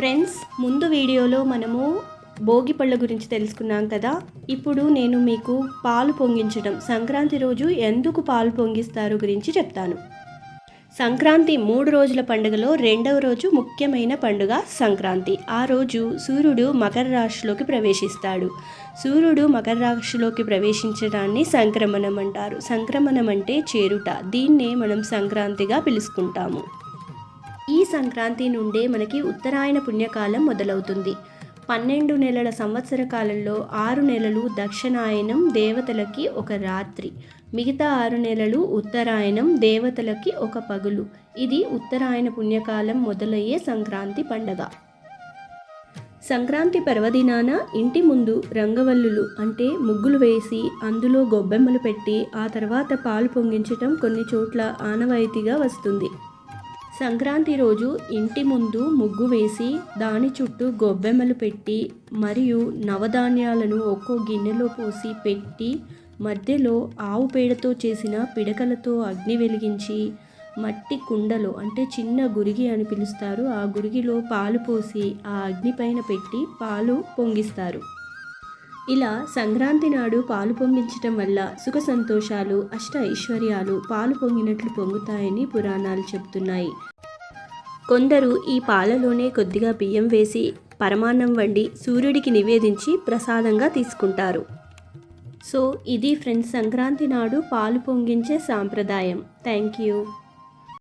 Friends ముందు వీడియోలో మనము భోగి పళ్ళ గురించి తెలుసుకున్నాం కదా. ఇప్పుడు నేను మీకు పాలు పొంగించడం సంక్రాంతి రోజు ఎందుకు పాలు పొంగిస్తారు గురించి చెప్తాను. సంక్రాంతి మూడు రోజుల పండుగలో రెండవ రోజు ముఖ్యమైన పండుగ సంక్రాంతి. ఆ రోజు సూర్యుడు మకర రాశిలోకి ప్రవేశిస్తాడు. సూర్యుడు మకర రాశిలోకి ప్రవేశించడాన్ని సంక్రమణం అంటారు. సంక్రమణం అంటే చేరుట. దీన్నే మనం సంక్రాంతిగా పిలుచుకుంటాము. సంక్రాంతి నుండే మనకి ఉత్తరాయణ పుణ్యకాలం మొదలవుతుంది. పన్నెండు నెలల సంవత్సర కాలంలో ఆరు నెలలు దక్షిణాయనం దేవతలకి ఒక రాత్రి. మిగతా ఆరు నెలలు ఉత్తరాయణం దేవతలకి ఒక పగులు. ఇది ఉత్తరాయణ పుణ్యకాలం మొదలయ్యే సంక్రాంతి పండగ. సంక్రాంతి పర్వదినాన ఇంటి ముందు రంగవల్లులు అంటే ముగ్గులు వేసి అందులో గొబ్బెమ్మలు పెట్టి ఆ తర్వాత పాలు పొంగించటం కొన్ని చోట్ల ఆనవాయితీగా వస్తుంది. సంక్రాంతి రోజు ఇంటి ముందు ముగ్గు వేసి దాని చుట్టూ గొబ్బెమ్మలు పెట్టి మరియు నవధాన్యాలను ఒక్కో గిన్నెలో పోసి పెట్టి మధ్యలో ఆవు పేడతో చేసిన పిడకలతో అగ్ని వెలిగించి మట్టి కుండలో అంటే చిన్న గురిగి అని పిలుస్తారు ఆ గురిగిలో పాలు పోసి ఆ అగ్ని పైన పెట్టి పాలు పొంగిస్తారు. ఇలా సంక్రాంతి నాడు పాలు పొంగించటం వల్ల సుఖ సంతోషాలు అష్ట ఐశ్వర్యాలు పాలు పొంగినట్లు పొంగుతాయని పురాణాలు చెబుతున్నాయి. కొందరు ఈ పాలలోనే కొద్దిగా బియ్యం వేసి పరమాన్నం వండి సూర్యుడికి నివేదించి ప్రసాదంగా తీసుకుంటారు. సో ఇది ఫ్రెండ్స్ సంక్రాంతి నాడు పాలు పొంగించే సాంప్రదాయం. Thank you.